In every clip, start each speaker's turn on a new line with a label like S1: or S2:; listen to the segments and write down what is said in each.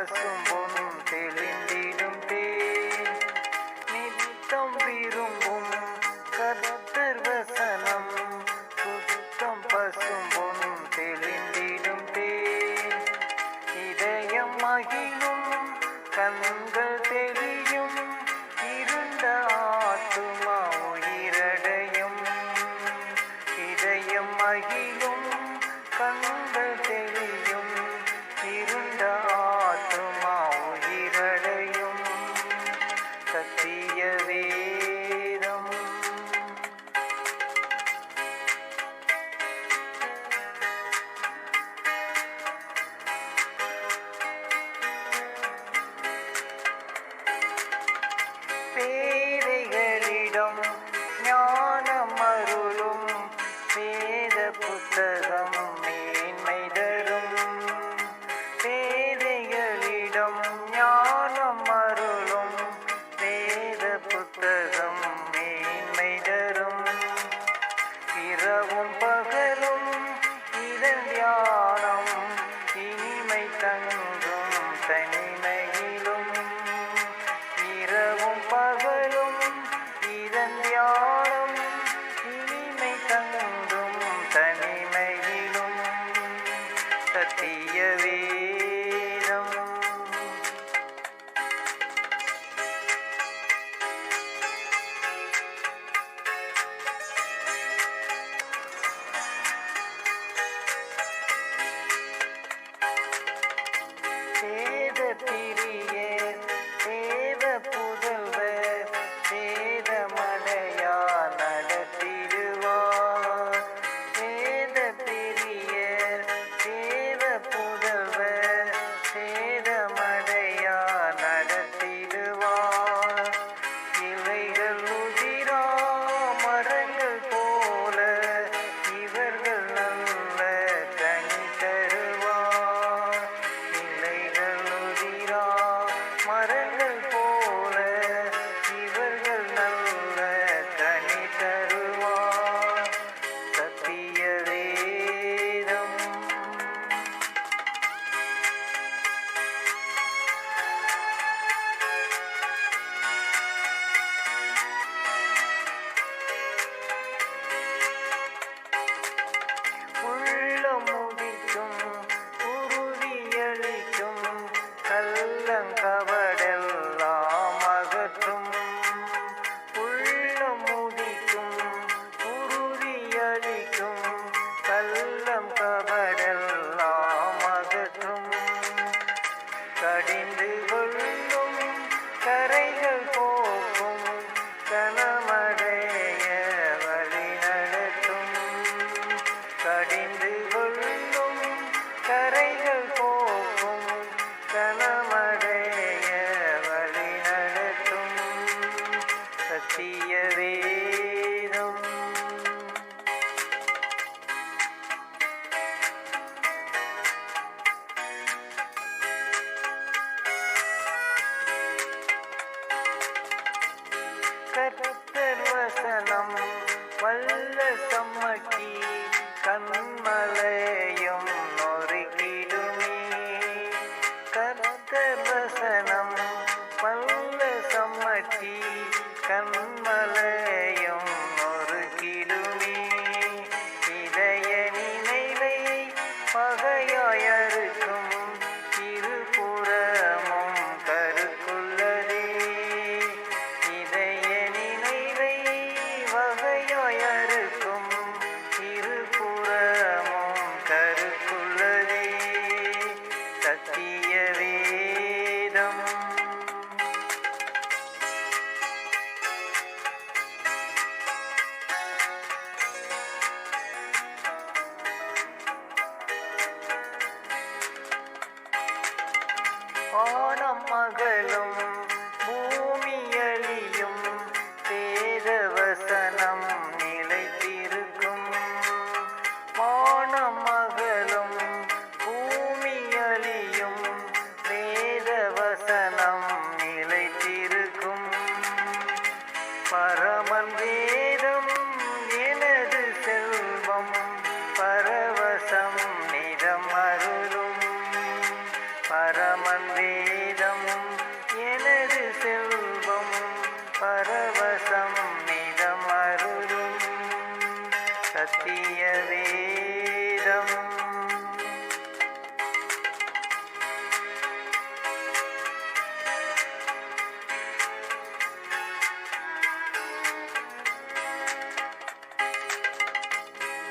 S1: பசும் பொன் தெளிந்திடும் தேன் நித்தம் விரும்பும் கருத்தர் வசனம் சுத்தம் பசும் பொன் தெளிந்திடும் தேன் இதயம் மகிழும் Says Sunday. Sir.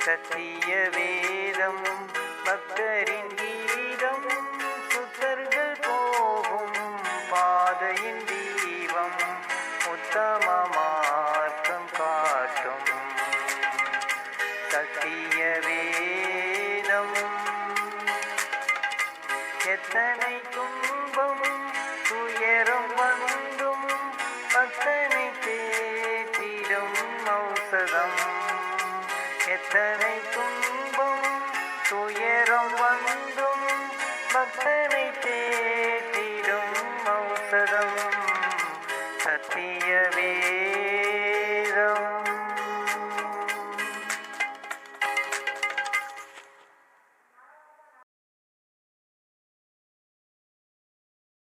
S1: சத்திய வேதம் பக்தரின் கீதம் எத்தனை